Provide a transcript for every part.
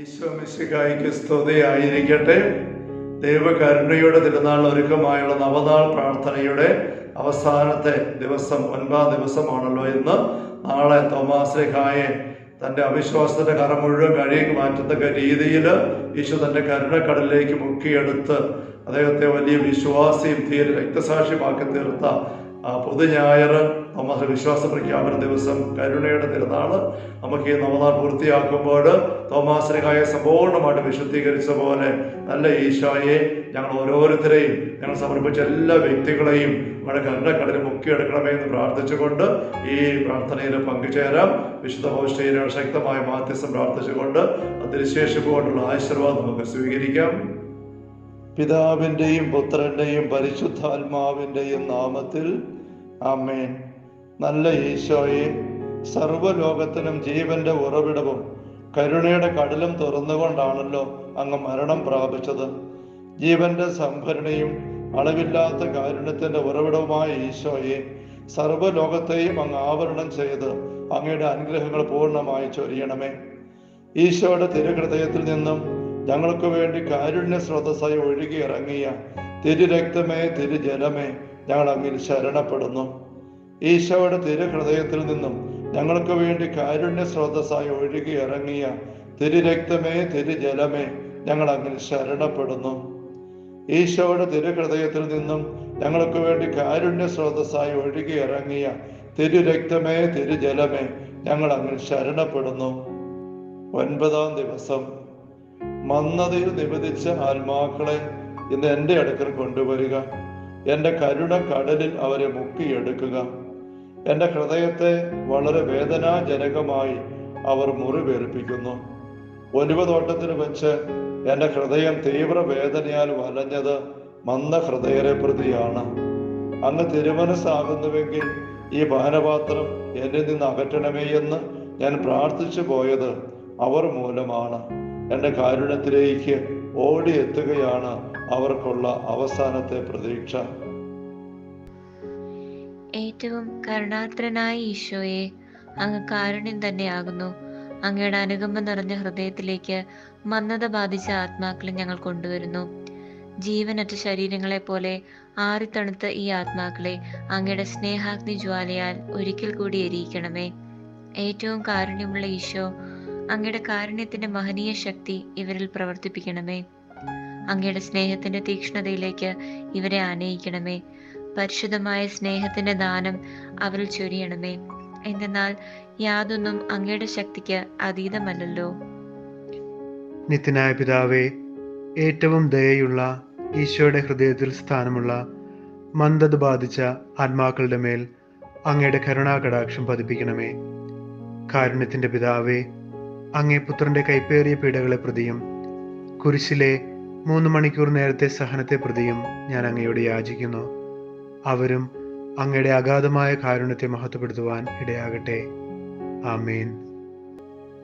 ഈശോ മിശിഹായിക്ക് സ്തുതിയായിരിക്കട്ടെ. ദൈവകരുണയുടെ തിരുനാൾ ഒരുക്കമായുള്ള നവനാൾ പ്രാർത്ഥനയുടെ അവസാനത്തെ ദിവസം ഒൻപതാം ദിവസമാണല്ലോ ഇന്ന്. നാളെ തോമാശ്രീഹായെ തന്റെ അവിശ്വാസത്തിന്റെ കറ മുഴുവൻ കഴിയേക്ക് മാറ്റത്തക്ക രീതിയിൽ ഈശോ തന്റെ കരുണക്കടലിലേക്ക് മുക്കിയെടുത്ത് അദ്ദേഹത്തെ വലിയ വിശ്വാസിയും തീരെ രക്തസാക്ഷിമാക്കി തീർത്ത പൊതുഞായർ നമുക്ക് വിശ്വാസ പ്രഖ്യാപന ദിവസം കരുണയുടെ തിരുനാൾ നമുക്ക് ഈ നവനാൾ പൂർത്തിയാക്കുമ്പോൾ തോമാശ്രീകായ സമ്പൂർണമായിട്ട് വിശുദ്ധീകരിച്ച പോലെ നല്ല ഈശോയെ ഞങ്ങൾ ഓരോരുത്തരെയും ഞങ്ങൾ സമർപ്പിച്ച എല്ലാ വ്യക്തികളെയും നമ്മുടെ കരുണക്കടലിൽ മുക്കിയെടുക്കണമേ എന്ന് പ്രാർത്ഥിച്ചുകൊണ്ട് ഈ പ്രാർത്ഥനയിൽ പങ്കുചേരാം. വിശുദ്ധ ഭവിഷ്ഠയിലെ ശക്തമായ മാധ്യസ്ഥം പ്രാർത്ഥിച്ചുകൊണ്ട് അതിനുശേഷിപ്പുകൊണ്ടുള്ള ആശീർവാദം നമുക്ക് സ്വീകരിക്കാം. പിതാവിന്റെയും പുത്രന്റെയും പരിശുദ്ധാത്മാവിന്റെയും നാമത്തിൽ ആമേൻ. നല്ല ഈശോയെ സർവലോകത്തിനും ജീവന്റെ ഉറവിടവും കരുണയുടെ കടലും തുറന്നുകൊണ്ടാണല്ലോ അങ്ങ് മരണം പ്രാപിച്ചത്. ജീവന്റെ സംഭരണിയും അളവില്ലാത്ത കാരുണ്യത്തിന്റെ ഉറവിടവുമായ ഈശോയെ സർവലോകത്തെയും അങ്ങ് ആവരണം ചെയ്ത് അങ്ങയുടെ അനുഗ്രഹങ്ങൾ പൂർണമായി ചൊരിയണമേ. ഈശോയുടെ തിരുഹൃദയത്തിൽ നിന്നും ഞങ്ങൾക്ക് വേണ്ടി കാരുണ്യ സ്രോതസ്സായി ഒഴുകി ഇറങ്ങിയ തിരുരക്തമേ തിരുജലമേ ഞങ്ങൾ അങ്ങിൽ ശരണപ്പെടുന്നു. ഈശോയുടെ തിരുഹൃദയത്തിൽ നിന്നും ഞങ്ങൾക്ക് വേണ്ടി കാരുണ്യ സ്രോതസ്സായി ഒഴുകി ഇറങ്ങിയ തിരുരക്തമേ തിരുജലമേ ഞങ്ങൾ അങ്ങനെ ശരണപ്പെടുന്നു. ഈശോയുടെ തിരുഹൃദയത്തിൽ നിന്നും ഞങ്ങൾക്ക് വേണ്ടി കാരുണ്യ സ്രോതസ്സായി ഒഴുകി ഇറങ്ങിയ തിരുരക്തമേ തിരുജലമേ ഞങ്ങൾ അങ്ങനെ ശരണപ്പെടുന്നു. ഒൻപതാം ദിവസം മന്നതയിൽ നിബന്ധിച്ച ആത്മാക്കളെ ഇന്ന് എന്റെ അടുക്കൽ കൊണ്ടുവരിക. എന്റെ കരുണ കടലിൽ അവരെ മുക്കിയെടുക്കുക. എന്റെ ഹൃദയത്തെ വളരെ വേദനാജനകമായി അവർ മുറിവേൽപ്പിക്കുന്നു. ഒലിവതോട്ടത്തിൽ വെച്ച് എന്റെ ഹൃദയം തീവ്ര വേദനയാൽ വലഞ്ഞത് മന്ദ ഹൃദയരെ പ്രതിയാണ്. അങ്ങ് തിരുമനസ്സാകുന്നുവെങ്കിൽ ഈ പാനപാത്രം എന്നിൽ നിന്ന് അകറ്റണമേ എന്ന് ഞാൻ പ്രാർത്ഥിച്ചു പോയത് അവർ മൂലമാണ്. എന്റെ കാരുണ്യത്തിലേക്ക് ഓടിയെത്തുകയാണ് അവർക്കുള്ള അവസാനത്തെ പ്രതീക്ഷ. ഏറ്റവും കരുണാത്രനായ ഈശോയെ അങ്ങ് കാരുണ്യം തന്നെയാകുന്നു. അങ്ങയുടെ അനുകമ്പ നിറഞ്ഞ ഹൃദയത്തിലേക്ക് മന്ദത ബാധിച്ച ആത്മാക്കളെ ഞങ്ങൾ കൊണ്ടുവരുന്നു. ജീവനറ്റ ശരീരങ്ങളെ പോലെ ആറിത്തണുത്ത ഈ ആത്മാക്കളെ അങ്ങയുടെ സ്നേഹാഗ്നി ജ്വാലയാൽ ഒരിക്കൽ കൂടി എരിയിക്കണമേ. ഏറ്റവും കാരുണ്യമുള്ള ഈശോ അങ്ങയുടെ കാരുണ്യത്തിന്റെ മഹനീയ ശക്തി ഇവരിൽ പ്രവർത്തിപ്പിക്കണമേ. അങ്ങയുടെ സ്നേഹത്തിന്റെ തീക്ഷ്ണതയിലേക്ക് ഇവരെ ആനയിക്കണമേ. പരിശുദ്ധമായ സ്നേഹത്തിന്റെ ദാനം അവരിൽ ചൊരിയണമേ. എന്തെന്നാൽ യാതൊന്നും അങ്ങയുടെ ശക്തിക്ക് അതീതമല്ലല്ലോ. നിത്യനായ പിതാവേ ഏറ്റവും ദയയുള്ള ഈശോയുടെ ഹൃദയത്തിൽ സ്ഥാനമുള്ള മന്ദത ബാധിച്ച ആത്മാക്കളുടെ മേൽ അങ്ങയുടെ കരുണാകടാക്ഷം പതിപ്പിക്കണമേ. കാരുണ്യത്തിന്റെ പിതാവേ അങ്ങേ പുത്രന്റെ കൈപ്പേറിയ പീഡകളെ പ്രതിയും കുരിശിലെ മൂന്ന് മണിക്കൂർ നേരത്തെ സഹനത്തെ പ്രതിയും ഞാൻ അങ്ങയോട് യാചിക്കുന്നു. അവരും അങ്ങയുടെ അഗാധമായ കാരുണ്യത്തെ മഹത്വപ്പെടുത്തുവാൻ ഇടയാകട്ടെ. ആമേൻ.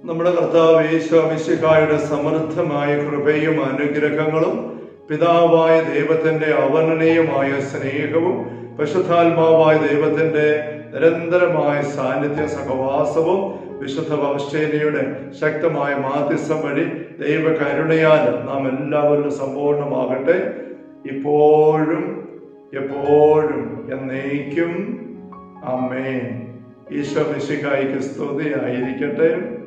നമ്മുടെ കർത്താവ് യേശുമിശിഹായുടെ സമൃദ്ധമായ കൃപയും അനുഗ്രഹങ്ങളും പിതാവായ ദൈവത്തിന്റെ അവർണനീയമായ സ്നേഹവും വിശുദ്ധാത്മാവായ ദൈവത്തിന്റെ നിരന്തരമായ സാന്നിധ്യ സഹവാസവും വിശുദ്ധ വംശേനയുടെ ശക്തമായ മാധ്യസ്ഥം വഴി ദൈവ കരുണയാൽ നാം എല്ലാവരും സമ്പൂർണമാകട്ടെ ഇപ്പോഴും എപ്പോഴും എന്നേക്കും. അമ്മേൻ ഈശോ മിശിഹായിക്ക് സ്തുതിയായിരിക്കട്ടെ.